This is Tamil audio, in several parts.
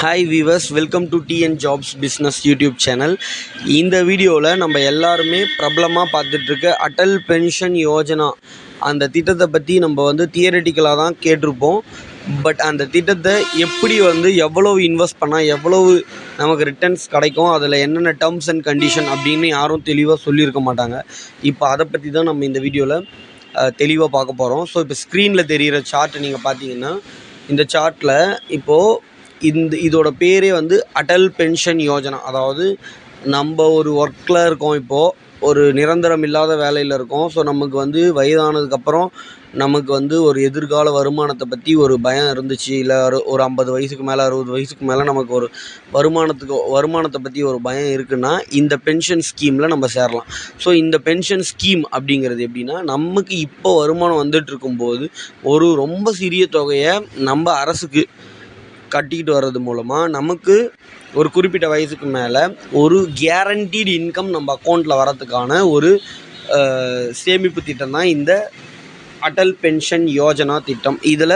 Hi viewers welcome to TN jobs business YouTube channel இந்த வீடியோவில் நம்ம எல்லாருமே பிரபலமாக பார்த்துட்ருக்க அடல் பென்ஷன் யோஜனா. அந்த திட்டத்தை பற்றி நம்ம வந்து தியரட்டிக்கலாக தான் கேட்டிருப்போம். பட் அந்த திட்டத்தை எப்படி வந்து எவ்வளோ இன்வெஸ்ட் பண்ணால் எவ்வளவு நமக்கு ரிட்டர்ன்ஸ் கிடைக்கும் அதில் என்னென்ன டேர்ம்ஸ் அண்ட் கண்டிஷன் அப்படின்னு யாரும் தெளிவாக சொல்லியிருக்க மாட்டாங்க. இப்போ அதை பற்றி தான் நம்ம இந்த வீடியோவில் தெளிவாக பார்க்க போகிறோம் ஸோ இப்போ ஸ்க்ரீனில் தெரிகிற சார்ட் நீங்கள் பார்த்தீங்கன்னா இந்த சார்ட்டில் இப்போது இந்த இதோட பேரே வந்து அடல் பென்ஷன் யோஜனா. அதாவது நம்ம ஒரு ஒர்க்கில் இருக்கோம் இப்போது ஒரு நிரந்தரம் இல்லாத வேலையில் இருக்கோம். ஸோ நமக்கு வந்து வயதானதுக்கப்புறம் நமக்கு வந்து ஒரு எதிர்கால வருமானத்தை பற்றி ஒரு பயம் இருந்துச்சு. இல்லை ஒரு ஒரு ஐம்பது வயசுக்கு மேலே அறுபது வயசுக்கு மேலே நமக்கு ஒரு வருமானத்துக்கு வருமானத்தை பற்றி ஒரு பயம் இருக்குன்னா இந்த பென்ஷன் ஸ்கீமில் நம்ம சேரலாம். ஸோ இந்த பென்ஷன் ஸ்கீம் அப்படிங்கிறது எப்படின்னா நமக்கு இப்போ வருமானம் வந்துட்டு இருக்கும்போது ஒரு ரொம்ப சிறிய தொகையை நம்ம அரசுக்கு கட்டிக்கிட்டு வர்றது மூலமாக நமக்கு ஒரு குறிப்பிட்ட வயசுக்கு மேலே ஒரு கேரண்டீடு இன்கம் நம்ம அக்கௌண்ட்டில் வரத்துக்கான ஒரு சேமிப்பு திட்டம் தான் இந்த அடல் பென்ஷன் யோஜனா திட்டம். இதில்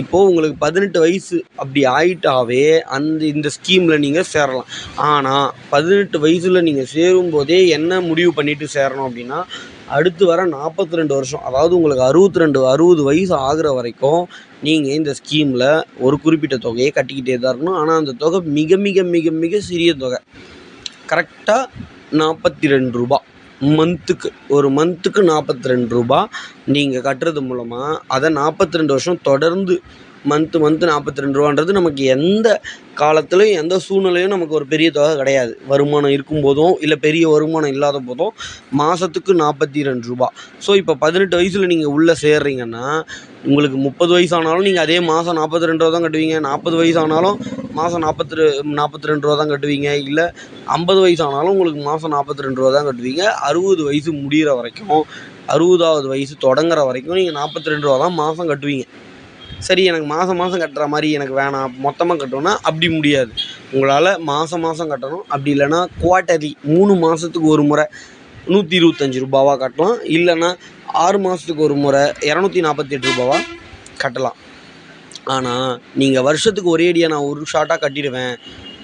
இப்போது உங்களுக்கு பதினெட்டு வயசு அப்படி ஆயிட்டாவே அந்த இந்த ஸ்கீமில் நீங்கள் சேரலாம். ஆனால் பதினெட்டு வயசில் நீங்கள் சேரும்போதே என்ன முடிவு பண்ணிவிட்டு சேரணும் அப்படின்னா அடுத்து வர நாற்பத்தி ரெண்டு வருஷம் அதாவது உங்களுக்கு அறுபத்தி ரெண்டு அறுபது வயசு ஆகிற வரைக்கும் நீங்கள் இந்த ஸ்கீமில் ஒரு குறிப்பிட்ட தொகையை கட்டிக்கிட்டே தான் இருக்கணும். ஆனால் அந்த தொகை மிக மிக மிக மிக சிறிய தொகை. கரெக்டாக நாற்பத்தி ரெண்டு ரூபா. மந்த்துக்கு ஒரு மந்த்துக்கு நாற்பத்தி ரெண்டு ரூபா நீங்கள் கட்டுறது மூலமாக அதை நாற்பத்தி ரெண்டு வருஷம் தொடர்ந்து மந்த்து மந்த்து நாற்பத்தி ரெண்டு ரூபான்றது நமக்கு எந்த காலத்துலையும் எந்த சூழ்நிலையும் நமக்கு ஒரு பெரிய தொகை கிடையாது. வருமானம் இருக்கும் போதும் இல்லை பெரிய வருமானம் இல்லாத போதும் மாதத்துக்கு நாற்பத்தி ரெண்டு ரூபா. ஸோ இப்போ பதினெட்டு வயசில் நீங்கள் உள்ளே சேர்றீங்கன்னா உங்களுக்கு முப்பது வயசு ஆனாலும் நீங்கள் அதே மாதம் நாற்பத்தி ரெண்டு ரூபா தான் கட்டுவீங்க. நாற்பது வயசு ஆனாலும் மாதம் நாற்பத்தி ரெ நாற்பத்தி ரெண்டு ரூபா தான் கட்டுவீங்க. இல்லை ஐம்பது வயசு ஆனாலும் உங்களுக்கு மாதம் நாற்பத்தி ரெண்டு ரூபா தான் கட்டுவீங்க. அறுபது வயசு முடிகிற வரைக்கும் அறுபதாவது வயசு தொடங்குற வரைக்கும் நீங்கள் நாற்பத்தி ரெண்டு ரூபா தான் மாதம் கட்டுவீங்க. சரி எனக்கு மாதம் மாதம் கட்டுற மாதிரி எனக்கு வேணாம். மொத்தமாக கட்டணும்னா அப்படி முடியாது. உங்களால் மாதம் மாதம் கட்டணும். அப்படி இல்லைன்னா குவார்ட்டர்லி மூணு மாதத்துக்கு ஒரு முறை நூற்றி இருபத்தஞ்சி ரூபாவாக கட்டலாம். இல்லைன்னா ஆறு மாதத்துக்கு ஒரு முறை இரநூத்தி நாற்பத்தி எட்டு ரூபாவாக கட்டலாம். ஆனால் நீங்கள் வருஷத்துக்கு ஒரேடியாக நான் ஒரு ஷார்ட்டாக கட்டிடுவேன்.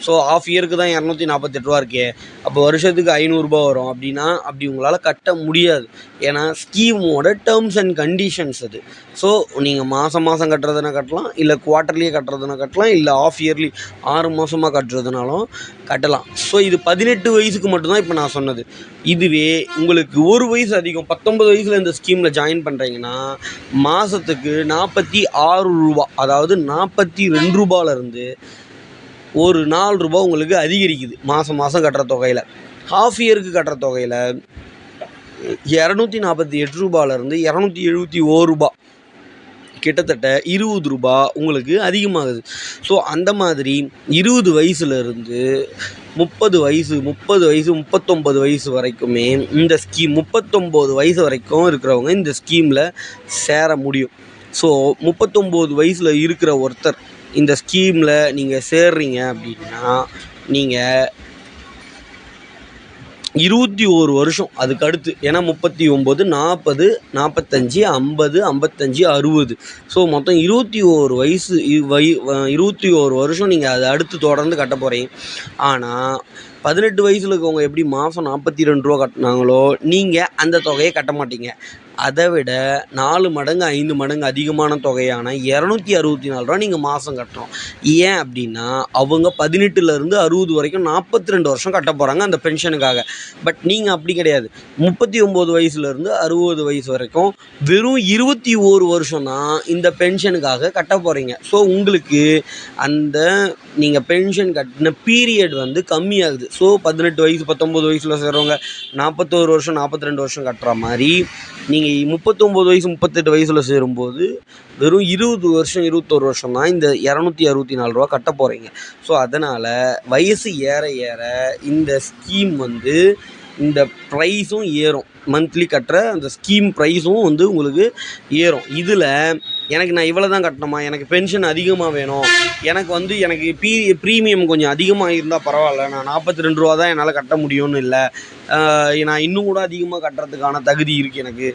ஸோ ஆஃப் இயருக்கு தான் இரநூத்தி நாற்பத்தெட்டு ரூபா இருக்கே. அப்போ வருஷத்துக்கு ஐநூறுரூபா வரும். அப்படின்னா அப்படி உங்களால் கட்ட முடியாது. ஏன்னா ஸ்கீமோட டேர்ம்ஸ் அண்ட் கண்டிஷன்ஸ் அது. ஸோ நீங்கள் மாதம் மாதம் கட்டுறதுனா கட்டலாம் இல்லை குவார்ட்டர்லியே கட்டுறதுனா கட்டலாம் இல்லை ஆஃப் இயர்லி ஆறு மாதமாக கட்டுறதுனாலும் கட்டலாம். ஸோ இது பதினெட்டு வயசுக்கு மட்டும்தான் இப்போ நான் சொன்னது. இதுவே உங்களுக்கு ஒரு வயசு அதிகம் பத்தொன்பது வயசில் இந்த ஸ்கீமில் ஜாயின் பண்ணுறீங்கன்னா மாதத்துக்கு நாற்பத்தி ஆறு ரூபா அதாவது நாற்பத்தி ரெண்டு ரூபாலேருந்து ஒரு நாலு ரூபா உங்களுக்கு அதிகரிக்குது. மாதம் மாதம் கட்டுற தொகையில். ஹாஃப் இயருக்கு கட்டுற தொகையில் இரநூத்தி நாற்பத்தி எட்டு ரூபாலேருந்து இரநூத்தி எழுபத்தி ஓ ரூபா கிட்டத்தட்ட இருபது ரூபா உங்களுக்கு அதிகமாகுது. ஸோ அந்த மாதிரி இருபது வயசுலேருந்து முப்பது வயசு முப்பது வயசு முப்பத்தொம்பது வயசு வரைக்குமே இந்த ஸ்கீம் முப்பத்தொம்போது வயசு வரைக்கும் இருக்கிறவங்க இந்த ஸ்கீமில் சேர முடியும். ஸோ முப்பத்தொம்போது வயசில் இருக்கிற ஒருத்தர் இந்த ஸ்கீமில் நீங்கள் சேர்றீங்க அப்படின்னா நீங்கள் இருபத்தி ஒரு வருஷம் அதுக்கு அடுத்து. ஏன்னா முப்பத்தி ஒம்பது நாற்பது நாற்பத்தஞ்சி ஐம்பது ஐம்பத்தஞ்சி அறுபது. ஸோ மொத்தம் இருபத்தி ஒரு வயசு இ- வை இருபத்தி ஒரு வருஷம் நீங்கள் அதை அடுத்து தொடர்ந்து கட்ட போகிறீங்க ஆனால் பதினெட்டு வயசில் இருக்கவங்க எப்படி மாதம் நாற்பத்தி ரெண்டு ரூபா கட்டினாங்களோ நீங்கள் அந்த தொகையை கட்ட மாட்டீங்க. அதை விட நாலு மடங்கு ஐந்து மடங்கு அதிகமான தொகையான இரநூத்தி அறுபத்தி நாலு ரூபா நீங்கள் மாதம் கட்டணும் ஏன் அப்படின்னா அவங்க பதினெட்டுலேருந்து அறுபது வரைக்கும் நாற்பத்தி ரெண்டு வருஷம் கட்ட போகிறாங்க அந்த பென்ஷனுக்காக. பட் நீங்கள் அப்படி கிடையாது. முப்பத்தி ஒம்பது வயசுலேருந்து அறுபது வயசு வரைக்கும் வெறும் இருபத்தி ஓரு வருஷம் தான் இந்த பென்ஷனுக்காக கட்ட போகிறீங்க ஸோ உங்களுக்கு அந்த நீங்கள் பென்ஷன் கட்டின பீரியட் வந்து கம்மியாகுது. ஸோ பதினெட்டு வயசு பத்தொம்போது வயசில் சேர்றவங்க நாற்பத்தோரு வருஷம் நாற்பத்தி ரெண்டு வருஷம் கட்டுற மாதிரி நீங்கள் முப்பத்தொம்போது வயசு முப்பத்தெட்டு வயசில் சேரும்போது வெறும் இருபது வருஷம் இருபத்தோரு வருஷம் தான் இந்த இரநூத்தி அறுபத்தி நாலு ரூபா கட்ட போகிறீங்க ஸோ அதனால் வயசு ஏற ஏற இந்த ஸ்கீம் வந்து இந்த ப்ரைஸும் ஏறும். மந்த்லி கட்டுற அந்த ஸ்கீம் ப்ரைஸும் வந்து உங்களுக்கு ஏறும். இதில் எனக்கு நான் இவ்வளோ தான் கட்டணுமா? எனக்கு பென்ஷன் அதிகமாக வேணும். எனக்கு வந்து எனக்கு பீ ப்ரீமியம் கொஞ்சம் அதிகமாக இருந்தால் பரவாயில்ல. நான் நாற்பத்தி ரெண்டு ரூபா தான் என்னால் கட்ட முடியும்னு இல்லை. நான் இன்னும் கூட அதிகமாக கட்டுறதுக்கான தகுதி இருக்குது எனக்கு.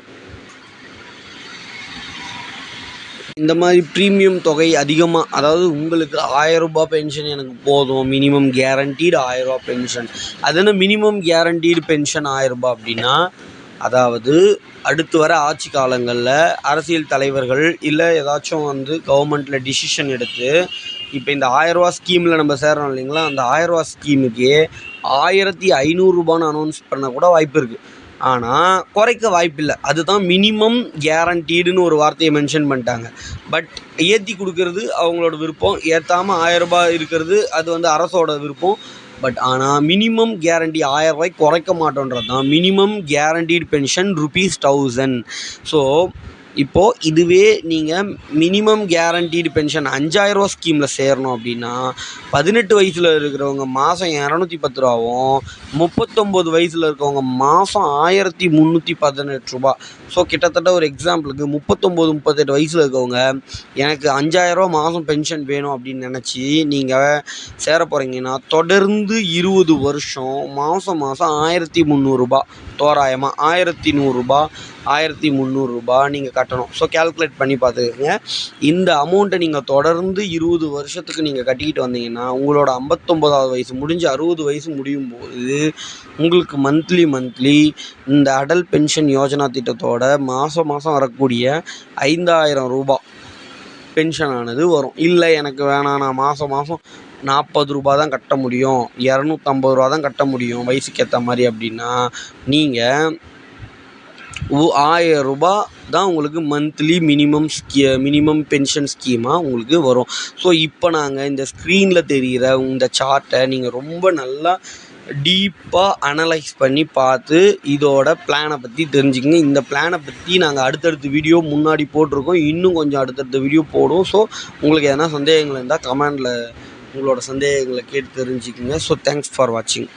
இந்த மாதிரி ப்ரீமியம் தொகை அதிகமாக அதாவது உங்களுக்கு ஆயரூபா பென்ஷன் எனக்கு போதும். மினிமம் கேரண்டீடு ஆயரூபா பென்ஷன் அது என்ன மினிமம் கேரண்டீடு பென்ஷன் ஆயரூபா அப்படின்னா அதாவது அடுத்து வர ஆட்சி காலங்களில் அரசியல் தலைவர்கள் இல்லை ஏதாச்சும் வந்து கவர்மெண்ட்டில் டிசிஷன் எடுத்து இப்போ இந்த ஆயரூவா ஸ்கீமில் நம்ம சேர்றோம் இல்லைங்களா? அந்த ஆயரூவா ஸ்கீமுக்கே ஆயிரத்தி ஐநூறுரூபான்னு அனௌன்ஸ் பண்ண கூட வாய்ப்பு இருக்குது ஆனால் குறைக்க வாய்ப்பில்லை அதுதான் மினிமம் கேரண்டீடுன்னு ஒரு வார்த்தையை மென்ஷன் பண்ணிட்டாங்க. பட் ஏற்றி கொடுக்கறது அவங்களோட விருப்பம். ஏற்றாமல் ஆயரரூபா இருக்கிறது அது வந்து அரசோட விருப்பம். பட் ஆனால் மினிமம் கேரண்டி ஆயரரூவாய்க்கு குறைக்க மாட்டோன்றது தான். Minimum guaranteed pension rupees thousand so இப்போது இதுவே நீங்கள் மினிமம் கேரண்டீடு பென்ஷன் அஞ்சாயிரரூவா ஸ்கீமில் சேரணும் அப்படின்னா பதினெட்டு வயசில் இருக்கிறவங்க மாதம் இரநூத்தி பத்து ரூபாவும் முப்பத்தொம்போது வயசில் இருக்கவங்க மாதம் ஆயிரத்தி முந்நூற்றி பதினெட்டு ரூபா. ஸோ கிட்டத்தட்ட ஒரு எக்ஸாம்பிளுக்கு முப்பத்தொம்போது முப்பத்தெட்டு வயசில் இருக்கவங்க எனக்கு அஞ்சாயிரரூவா மாதம் பென்ஷன் வேணும் அப்படின்னு நினச்சி நீங்கள் சேர போகிறீங்கன்னா தொடர்ந்து இருபது வருஷம் மாதம் மாதம் ஆயிரத்தி முந்நூறுரூபா தோராயமாக ஆயிரத்தி நூறுரூபா ஆயிரத்தி முந்நூறுரூபா நீங்கள் கட்டணும். ஸோ கேல்குலேட் பண்ணி பார்த்துக்கங்க. இந்த அமௌண்ட்டை நீங்கள் தொடர்ந்து இருபது வருஷத்துக்கு நீங்கள் கட்டிக்கிட்டு வந்தீங்கன்னா உங்களோட ஐம்பத்தொம்போதாவது வயசு முடிஞ்சு அறுபது வயசு முடியும் போது உங்களுக்கு மந்த்லி மந்த்லி இந்த அடல் பென்ஷன் யோஜனா திட்டத்தோட மாதம் மாதம் வரக்கூடிய ஐந்தாயிரம் ரூபா பென்ஷன் ஆனது வரும். இல்லை எனக்கு வேணாம் நான் மாதம் மாதம் நாற்பது ரூபா தான் கட்ட முடியும். இரநூத்தம்பது ரூபா தான் கட்ட முடியும். வயசுக்கு ஏற்ற மாதிரி அப்படின்னா நீங்கள் ஆயிரம் ரூபா தான் உங்களுக்கு monthly minimum scheme minimum pension ஸ்கீமாக உங்களுக்கு வரும். ஸோ இப்போ நாங்கள் இந்த ஸ்க்ரீனில் தெரிகிற இந்த சார்ட்டை நீங்கள் ரொம்ப நல்லா டீப்பாக அனலைஸ் பண்ணி பார்த்து இதோட பிளானை பற்றி தெரிஞ்சுக்கங்க. இந்த பிளானை பற்றி நாங்கள் அடுத்தடுத்த வீடியோ முன்னாடி போட்டிருக்கோம். இன்னும் கொஞ்சம் அடுத்தடுத்த வீடியோ போடுவோம். ஸோ உங்களுக்கு எதனா சந்தேகங்கள் இருந்தால் கமெண்டில் உங்களோட சந்தேகங்களை கேட்டு தெரிஞ்சுக்குங்க. ஸோ தேங்க்ஸ் ஃபார் வாட்சிங்